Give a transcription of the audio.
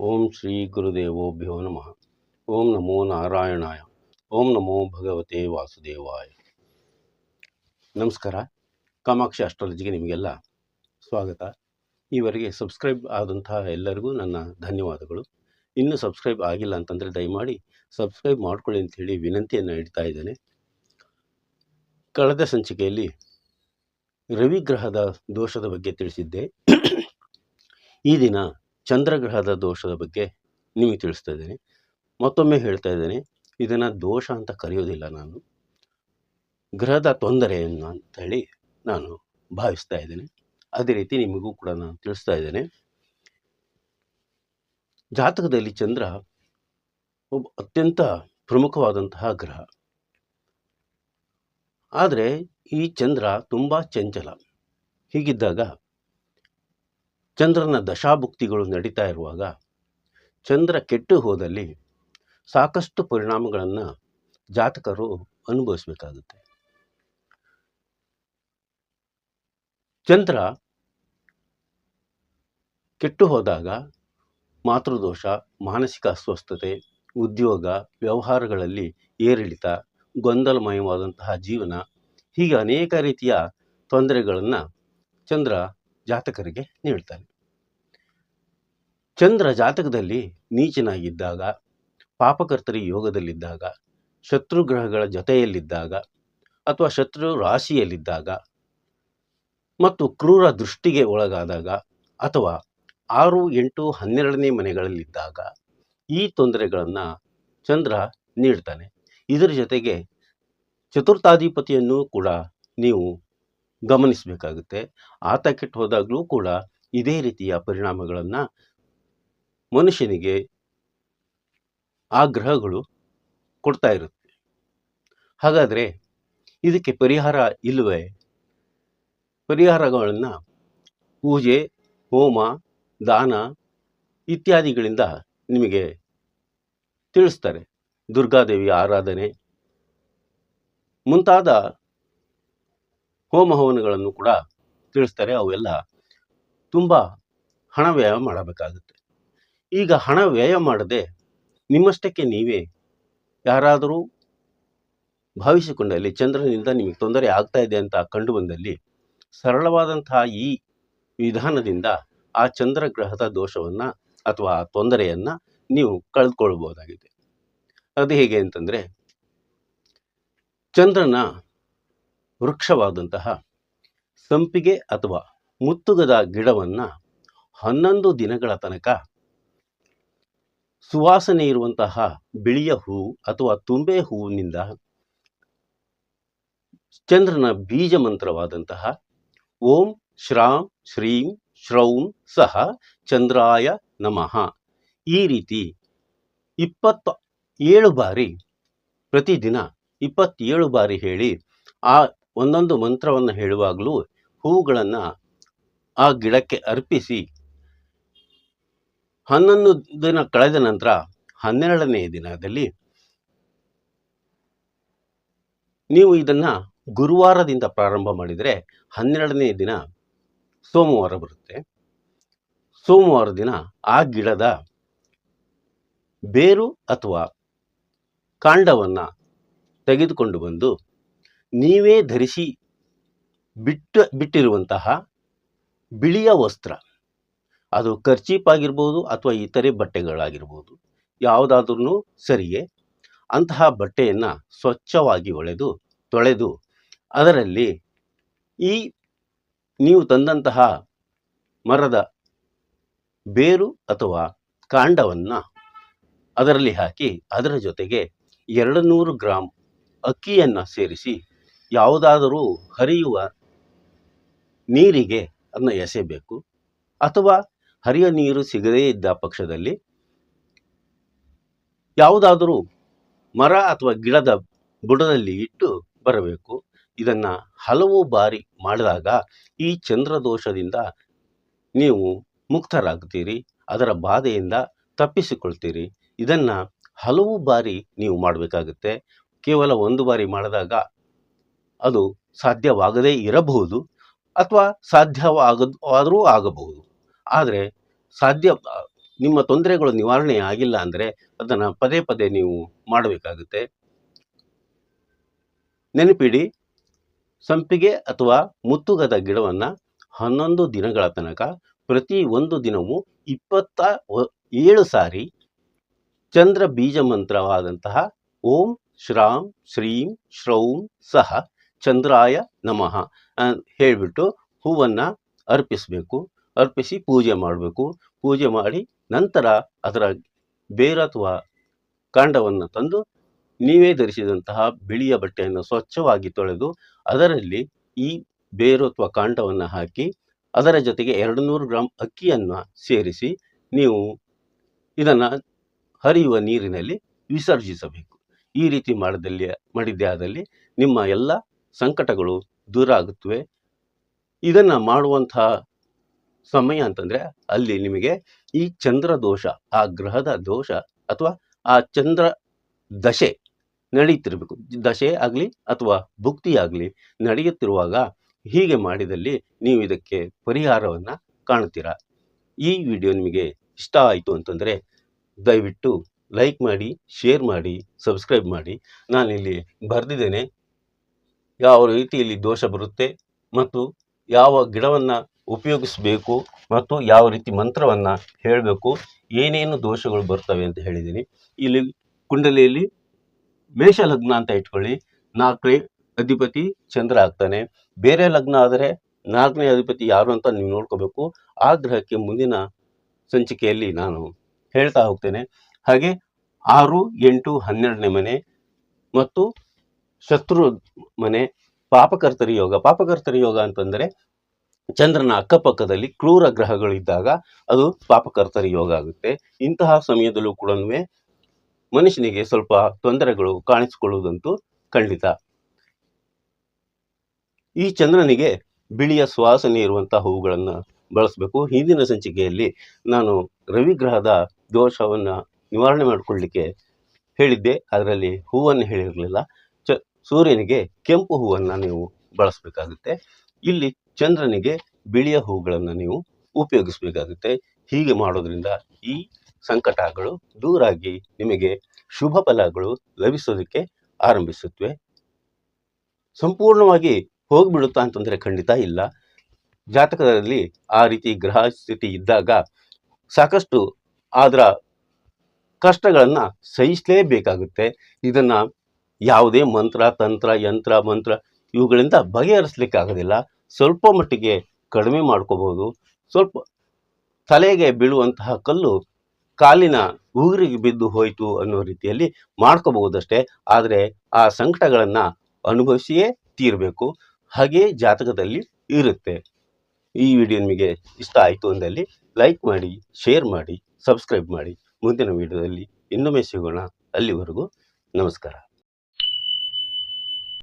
ಓಂ ಶ್ರೀ ಗುರುದೇವೋಭ್ಯೋ ನಮಃ. ಓಂ ನಮೋ ನಾರಾಯಣಾಯ. ಓಂ ನಮೋ ಭಗವತೆ ವಾಸುದೇವಾಯ. ನಮಸ್ಕಾರ. ಕಾಮಾಕ್ಷಿ ಅಸ್ಟ್ರಾಲಜಿಗೆ ನಿಮಗೆಲ್ಲ ಸ್ವಾಗತ. ಈವರೆಗೆ ಸಬ್ಸ್ಕ್ರೈಬ್ ಆದಂತಹ ಎಲ್ಲರಿಗೂ ನನ್ನ ಧನ್ಯವಾದಗಳು. ಇನ್ನೂ ಸಬ್ಸ್ಕ್ರೈಬ್ ಆಗಿಲ್ಲ ಅಂತಂದರೆ ದಯಮಾಡಿ ಸಬ್ಸ್ಕ್ರೈಬ್ ಮಾಡ್ಕೊಳ್ಳಿ ಹೇಳಿ ವಿನಂತಿಯನ್ನು ಇಡ್ತಾ ಇದ್ದೇನೆ. ಕಳೆದ ಸಂಚಿಕೆಯಲ್ಲಿ ರವಿಗ್ರಹದ ದೋಷದ ಬಗ್ಗೆ ತಿಳಿಸಿದ್ದೆ. ಈ ದಿನ ಚಂದ್ರಗ್ರಹದ ದೋಷದ ಬಗ್ಗೆ ನಿಮಗೆ ತಿಳಿಸ್ತಾ ಇದ್ದೇನೆ. ಮತ್ತೊಮ್ಮೆ ಹೇಳ್ತಾ ಇದ್ದೇನೆ, ಇದನ್ನು ದೋಷ ಅಂತ ಕರೆಯೋದಿಲ್ಲ ನಾನು. ಗ್ರಹದ ತೊಂದರೆಯನ್ನು ಅಂಥೇಳಿ ನಾನು ಭಾವಿಸ್ತಾ ಇದ್ದೇನೆ. ಅದೇ ರೀತಿ ನಿಮಗೂ ಕೂಡ ನಾನು ತಿಳಿಸ್ತಾ ಇದ್ದೇನೆ. ಜಾತಕದಲ್ಲಿ ಚಂದ್ರ ಒಬ್ಬ ಅತ್ಯಂತ ಪ್ರಮುಖವಾದಂತಹ ಗ್ರಹ. ಆದರೆ ಈ ಚಂದ್ರ ತುಂಬ ಚಂಚಲ. ಹೀಗಿದ್ದಾಗ ಚಂದ್ರನ ದಶಾಭುಕ್ತಿಗಳು ನಡೀತಾ ಇರುವಾಗ ಚಂದ್ರ ಕೆಟ್ಟು ಹೋದಲ್ಲಿ ಸಾಕಷ್ಟು ಪರಿಣಾಮಗಳನ್ನು ಜಾತಕರು ಅನುಭವಿಸಬೇಕಾಗುತ್ತೆ. ಚಂದ್ರ ಕೆಟ್ಟು ಹೋದಾಗ ಮಾತೃದೋಷ, ಮಾನಸಿಕ ಅಸ್ವಸ್ಥತೆ, ಉದ್ಯೋಗ, ವ್ಯವಹಾರಗಳಲ್ಲಿ ಏರಿಳಿತ, ಗೊಂದಲಮಯವಾದಂತಹ ಜೀವನ ಹೀಗೆ ಅನೇಕ ರೀತಿಯ ತೊಂದರೆಗಳನ್ನು ಚಂದ್ರ ಜಾತಕರಿಗೆ ನೀಡ್ತಾನೆ. ಚಂದ್ರ ಜಾತಕದಲ್ಲಿ ನೀಚನಾಗಿದ್ದಾಗ, ಪಾಪಕರ್ತರಿ ಯೋಗದಲ್ಲಿದ್ದಾಗ ಶತ್ರುಗ್ರಹಗಳ ಜೊತೆಯಲ್ಲಿದ್ದಾಗ ಅಥವಾ ಶತ್ರು ರಾಶಿಯಲ್ಲಿದ್ದಾಗ ಮತ್ತು ಕ್ರೂರ ದೃಷ್ಟಿಗೆ ಒಳಗಾದಾಗ ಅಥವಾ ಆರು ಎಂಟು ಹನ್ನೆರಡನೇ ಮನೆಗಳಲ್ಲಿದ್ದಾಗ ಈ ತೊಂದರೆಗಳನ್ನು ಚಂದ್ರ ನೀಡ್ತಾನೆ. ಇದರ ಜೊತೆಗೆ ಚತುರ್ಥಾಧಿಪತಿಯನ್ನು ಕೂಡ ನೀವು ಗಮನಿಸಬೇಕಾಗುತ್ತೆ. ಆತ ಕೆಟ್ಟು ಹೋದಾಗಲೂ ಕೂಡ ಇದೇ ರೀತಿಯ ಪರಿಣಾಮಗಳನ್ನು ಮನುಷ್ಯನಿಗೆ ಆ ಗ್ರಹಗಳು ಕೊಡ್ತಾ ಇರುತ್ತೆ. ಹಾಗಾದರೆ ಇದಕ್ಕೆ ಪರಿಹಾರ ಇಲ್ಲವೇ? ಪರಿಹಾರಗಳನ್ನು ಪೂಜೆ, ಹೋಮ, ದಾನ ಇತ್ಯಾದಿಗಳಿಂದ ನಿಮಗೆ ತಿಳಿಸ್ತಾರೆ. ದುರ್ಗಾದೇವಿ ಆರಾಧನೆ, ಮುಂತಾದ ಹೋಮ ಹವನಗಳನ್ನು ಕೂಡ ತಿಳಿಸ್ತಾರೆ. ಅವೆಲ್ಲ ತುಂಬ ಹಣ ವ್ಯಯ ಮಾಡಬೇಕಾಗುತ್ತೆ. ಈಗ ಹಣ ವ್ಯಯ ಮಾಡದೆ ನಿಮ್ಮಷ್ಟಕ್ಕೆ ನೀವೇ ಯಾರಾದರೂ ಭಾವಿಸಿಕೊಂಡಲ್ಲಿ ಚಂದ್ರನಿಂದ ನಿಮಗೆ ತೊಂದರೆ ಆಗ್ತಾ ಇದೆ ಅಂತ ಕಂಡು ಬಂದಲ್ಲಿ ಸರಳವಾದಂತಹ ಈ ವಿಧಾನದಿಂದ ಆ ಚಂದ್ರಗ್ರಹದ ದೋಷವನ್ನು ಅಥವಾ ಆ ತೊಂದರೆಯನ್ನು ನೀವು ಕಳೆದುಕೊಳ್ಬೋದಾಗಿದೆ ಅದು ಹೇಗೆ ಅಂತಂದರೆ ಚಂದ್ರನ ವೃಕ್ಷವಾದಂತಹ ಸಂಪಿಗೆ ಅಥವಾ ಮುತ್ತುಗದ ಗಿಡವನ್ನು ಹನ್ನೊಂದು ದಿನಗಳ ತನಕ ಸುವಾಸನೆ ಇರುವಂತಹ ಬಿಳಿಯ ಹೂ ಅಥವಾ ತುಂಬೆ ಹೂವಿನಿಂದ ಚಂದ್ರನ ಬೀಜ ಮಂತ್ರವಾದಂತಹ ಓಂ ಶ್ರಾಂ ಶ್ರೀಂ ಶ್ರೌಂ ಸಹ ಚಂದ್ರಾಯ ನಮಃ. ಈ ರೀತಿ ಇಪ್ಪತ್ತ ಏಳು ಬಾರಿ ಪ್ರತಿದಿನ ಇಪ್ಪತ್ತೇಳು ಬಾರಿ ಹೇಳಿ ಆ ಒಂದೊಂದು ಮಂತ್ರವನ್ನು ಹೇಳುವಾಗಲೂ ಹೂಗಳನ್ನು ಆ ಗಿಡಕ್ಕೆ ಅರ್ಪಿಸಿ, ಹನ್ನೊಂದು ದಿನ ಕಳೆದ ನಂತರ ಹನ್ನೆರಡನೇ ದಿನದಲ್ಲಿ ನೀವು ಇದನ್ನು ಗುರುವಾರದಿಂದ ಪ್ರಾರಂಭ ಮಾಡಿದರೆ ಹನ್ನೆರಡನೇ ದಿನ ಸೋಮವಾರ ಬರುತ್ತೆ. ಸೋಮವಾರ ದಿನ ಆ ಗಿಡದ ಬೇರು ಅಥವಾ ಕಾಂಡವನ್ನು ತೆಗೆದುಕೊಂಡು ಬಂದು ನೀವೇ ಧರಿಸಿ ಬಿಟ್ಟು, ಬಿಟ್ಟಿರುವಂತಹ ಬಿಳಿಯ ವಸ್ತ್ರ. ಅದು ಖರ್ಚೀಪ್ ಆಗಿರ್ಬೋದು ಅಥವಾ ಇತರೆ ಬಟ್ಟೆಗಳಾಗಿರ್ಬೋದು. ಯಾವುದಾದ್ರೂ ಸರಿಯೇ. ಅಂತಹ ಬಟ್ಟೆಯನ್ನು ಸ್ವಚ್ಛವಾಗಿ ಒಳೆದು, ತೊಳೆದು, ಅದರಲ್ಲಿ ಈ ನೀವು ತಂದಂತಹ ಮರದ ಬೇರು ಅಥವಾ ಕಾಂಡವನ್ನು ಅದರಲ್ಲಿ ಹಾಕಿ, ಅದರ ಜೊತೆಗೆ ಎರಡು ನೂರು ಗ್ರಾಂ ಅಕ್ಕಿಯನ್ನು ಸೇರಿಸಿ ಯಾವುದಾದರೂ ಹರಿಯುವ ನೀರಿಗೆ ಅದನ್ನು ಎಸೆಯಬೇಕು. ಅಥವಾ ಹರಿಯ ನೀರು ಸಿಗದೇ ಇದ್ದ ಪಕ್ಷದಲ್ಲಿ ಯಾವುದಾದರೂ ಮರ ಅಥವಾ ಗಿಡದ ಬುಡದಲ್ಲಿ ಇಟ್ಟು ಬರಬೇಕು. ಇದನ್ನು ಹಲವು ಬಾರಿ ಮಾಡಿದಾಗ ಈ ಚಂದ್ರದೋಷದಿಂದ ನೀವು ಮುಕ್ತರಾಗ್ತೀರಿ, ಅದರ ಬಾಧೆಯಿಂದ ತಪ್ಪಿಸಿಕೊಳ್ತೀರಿ. ಇದನ್ನು ಹಲವು ಬಾರಿ ನೀವು ಮಾಡಬೇಕಾಗುತ್ತೆ. ಕೇವಲ ಒಂದು ಬಾರಿ ಮಾಡಿದಾಗ ಅದು ಸಾಧ್ಯವಾಗದೇ ಇರಬಹುದು ಅಥವಾ ಸಾಧ್ಯವಾಗದ್ ಆದರೂ ಆಗಬಹುದು. ಆದರೆ ಸಾಧ್ಯ, ನಿಮ್ಮ ತೊಂದರೆಗಳು ನಿವಾರಣೆ ಆಗಿಲ್ಲ ಅಂದರೆ ಅದನ್ನು ಪದೇ ಪದೇ ನೀವು ಮಾಡಬೇಕಾಗುತ್ತೆ. ನೆನಪಿಡಿ, ಸಂಪಿಗೆ ಅಥವಾ ಮುತ್ತುಗದ ಗಿಡವನ್ನು ಹನ್ನೊಂದು ದಿನಗಳ ತನಕ ಪ್ರತಿ ಒಂದು ದಿನವೂ ಇಪ್ಪತ್ತ ಏಳು ಸಾರಿ ಚಂದ್ರ ಬೀಜ ಮಂತ್ರವಾದಂತಹ ಓಂ, ಶ್ರಾಂ, ಶ್ರೀಂ, ಶ್ರೌಂ ಸಹ ಚಂದ್ರಾಯ ನಮಃ ಹೇಳಿಬಿಟ್ಟು ಹೂವನ್ನು ಅರ್ಪಿಸಬೇಕು, ಅರ್ಪಿಸಿ ಪೂಜೆ ಮಾಡಬೇಕು. ಪೂಜೆ ಮಾಡಿ ನಂತರ ಅದರ ಬೇರು ಅಥವಾ ಕಾಂಡವನ್ನು ತಂದು ನೀವೇ ಧರಿಸಿದಂತಹ ಬಿಳಿಯ ಬಟ್ಟೆಯನ್ನು ಸ್ವಚ್ಛವಾಗಿ ತೊಳೆದು ಅದರಲ್ಲಿ ಈ ಬೇರು ಅಥವಾ ಕಾಂಡವನ್ನು ಹಾಕಿ ಅದರ ಜೊತೆಗೆ ಎರಡು ನೂರು ಗ್ರಾಂ ಅಕ್ಕಿಯನ್ನು ಸೇರಿಸಿ ನೀವು ಇದನ್ನು ಹರಿಯುವ ನೀರಿನಲ್ಲಿ ವಿಸರ್ಜಿಸಬೇಕು. ಈ ರೀತಿ ಮಾಡದಲ್ಲಿ ಮಾಡಿದ್ದೇ ಆದಲ್ಲಿ ನಿಮ್ಮ ಎಲ್ಲ ಸಂಕಟಗಳು ದೂರ ಆಗುತ್ತವೆ. ಇದನ್ನು ಮಾಡುವಂತಹ ಸಮಯ ಅಂತಂದರೆ ಅಲ್ಲಿ ನಿಮಗೆ ಈ ಚಂದ್ರ ದೋಷ, ಆ ಗ್ರಹದ ದೋಷ ಅಥವಾ ಆ ಚಂದ್ರ ದಶೆ ನಡೆಯುತ್ತಿರಬೇಕು ದಶೆ ಆಗಲಿ ಅಥವಾ ಭುಕ್ತಿ ಆಗಲಿ ನಡೆಯುತ್ತಿರುವಾಗ ಹೀಗೆ ಮಾಡಿದಲ್ಲಿ ನೀವು ಇದಕ್ಕೆ ಪರಿಹಾರವನ್ನು ಕಾಣುತ್ತೀರಾ. ಈ ವಿಡಿಯೋ ನಿಮಗೆ ಇಷ್ಟ ಆಯಿತು ಅಂತಂದರೆ ದಯವಿಟ್ಟು ಲೈಕ್ ಮಾಡಿ, ಶೇರ್ ಮಾಡಿ, ಸಬ್ಸ್ಕ್ರೈಬ್ ಮಾಡಿ. ನಾನಿಲ್ಲಿ ಬರೆದಿದ್ದೇನೆ. ಯಾವ ರೀತಿಯಲ್ಲಿ ದೋಷ ಬರುತ್ತೆ ಮತ್ತು ಯಾವ ಗಿಡವನ್ನು ಉಪಯೋಗಿಸಬೇಕು ಮತ್ತು ಯಾವ ರೀತಿ ಮಂತ್ರವನ್ನು ಹೇಳಬೇಕು, ಏನೇನು ದೋಷಗಳು ಬರ್ತವೆ ಅಂತ ಹೇಳಿದ್ದೀನಿ. ಇಲ್ಲಿ ಕುಂಡಲಿಯಲ್ಲಿ ಮೇಷ ಲಗ್ನ ಅಂತ ಇಟ್ಕೊಳ್ಳಿ. ನಾಲ್ಕನೇ ಅಧಿಪತಿ ಚಂದ್ರ ಆಗ್ತಾನೆ. ಬೇರೆ ಲಗ್ನ ಆದರೆ ನಾಲ್ಕನೇ ಅಧಿಪತಿ ಯಾರು ಅಂತ ನೀವು ನೋಡ್ಕೋಬೇಕು. ಆ ಗ್ರಹಕ್ಕೆ ಮುಂದಿನ ಸಂಚಿಕೆಯಲ್ಲಿ ನಾನು ಹೇಳ್ತಾ ಹೋಗ್ತೇನೆ. ಹಾಗೆ ಆರು ಎಂಟು ಹನ್ನೆರಡನೇ ಮನೆ ಮತ್ತು ಶತ್ರು ಮನೆ, ಪಾಪಕರ್ತರಿ ಯೋಗ. ಪಾಪಕರ್ತರಿ ಯೋಗ ಅಂತಂದರೆ ಚಂದ್ರನ ಅಕ್ಕಪಕ್ಕದಲ್ಲಿ ಕ್ರೂರ ಗ್ರಹಗಳಿದ್ದಾಗ ಅದು ಪಾಪಕರ್ತರಿ ಯೋಗ ಆಗುತ್ತೆ. ಇಂತಹ ಸಮಯದಲ್ಲೂ ಕೂಡ ಮನುಷ್ಯನಿಗೆ ಸ್ವಲ್ಪ ತೊಂದರೆಗಳು ಕಾಣಿಸಿಕೊಳ್ಳುವುದಂತೂ ಖಂಡಿತ. ಈ ಚಂದ್ರನಿಗೆ ಬಿಳಿಯ ಸುವಾಸನೆ ಇರುವಂತಹ ಹೂಗಳನ್ನು ಬಳಸಬೇಕು. ಹಿಂದಿನ ಸಂಚಿಕೆಯಲ್ಲಿ ನಾನು ರವಿಗ್ರಹದ ದೋಷವನ್ನು ನಿವಾರಣೆ ಮಾಡಿಕೊಳ್ಳಿಕ್ಕೆ ಹೇಳಿದ್ದೆ. ಅದರಲ್ಲಿ ಹೂವನ್ನು ಹೇಳಿರಲಿಲ್ಲ. ಸೂರ್ಯನಿಗೆ ಕೆಂಪು ಹೂವನ್ನು ನೀವು ಬಳಸಬೇಕಾಗುತ್ತೆ. ಇಲ್ಲಿ ಚಂದ್ರನಿಗೆ ಬಿಳಿಯ ಹೂಗಳನ್ನು ನೀವು ಉಪಯೋಗಿಸಬೇಕಾಗುತ್ತೆ. ಹೀಗೆ ಮಾಡೋದ್ರಿಂದ ಈ ಸಂಕಟಗಳು ದೂರಾಗಿ ನಿಮಗೆ ಶುಭ ಫಲಗಳು ಲಭಿಸೋದಕ್ಕೆ ಆರಂಭಿಸುತ್ತವೆ. ಸಂಪೂರ್ಣವಾಗಿ ಹೋಗಿಬಿಡುತ್ತಾ ಅಂತಂದರೆ ಖಂಡಿತ ಇಲ್ಲ. ಜಾತಕದಲ್ಲಿ ಆ ರೀತಿ ಗ್ರಹ ಸ್ಥಿತಿ ಇದ್ದಾಗ ಸಾಕಷ್ಟು ಅದರ ಕಷ್ಟಗಳನ್ನು ಸಹಿಸಲೇಬೇಕಾಗುತ್ತೆ. ಇದನ್ನು ಯಾವುದೇ ಮಂತ್ರ, ತಂತ್ರ, ಯಂತ್ರ, ಮಂತ್ರ ಇವುಗಳಿಂದ ಬಗೆಹರಿಸ್ಲಿಕ್ಕೆ ಆಗೋದಿಲ್ಲ ಸ್ವಲ್ಪ ಮಟ್ಟಿಗೆ ಕಡಿಮೆ ಮಾಡ್ಕೋಬೋದು ಸ್ವಲ್ಪ ತಲೆಗೆ ಬೀಳುವಂತಹ ಕಲ್ಲು ಕಾಲಿನ ಉಗುರಿಗೆ ಬಿದ್ದು ಹೋಯಿತು ಅನ್ನೋ ರೀತಿಯಲ್ಲಿ ಮಾಡ್ಕೋಬಹುದಷ್ಟೇ. ಆದರೆ ಆ ಸಂಕಟಗಳನ್ನು ಅನುಭವಿಸಿಯೇ ತೀರಬೇಕು. ಹಾಗೇ ಜಾತಕದಲ್ಲಿ ಇರುತ್ತೆ. ಈ ವಿಡಿಯೋ ನಿಮಗೆ ಇಷ್ಟ ಆಯಿತು ಅಂದಲ್ಲಿ ಲೈಕ್ ಮಾಡಿ, ಶೇರ್ ಮಾಡಿ, ಸಬ್ಸ್ಕ್ರೈಬ್ ಮಾಡಿ. ಮುಂದಿನ ವಿಡಿಯೋದಲ್ಲಿ ಇನ್ನೊಮ್ಮೆ ಸಿಗೋಣ. ಅಲ್ಲಿವರೆಗೂ ನಮಸ್ಕಾರ.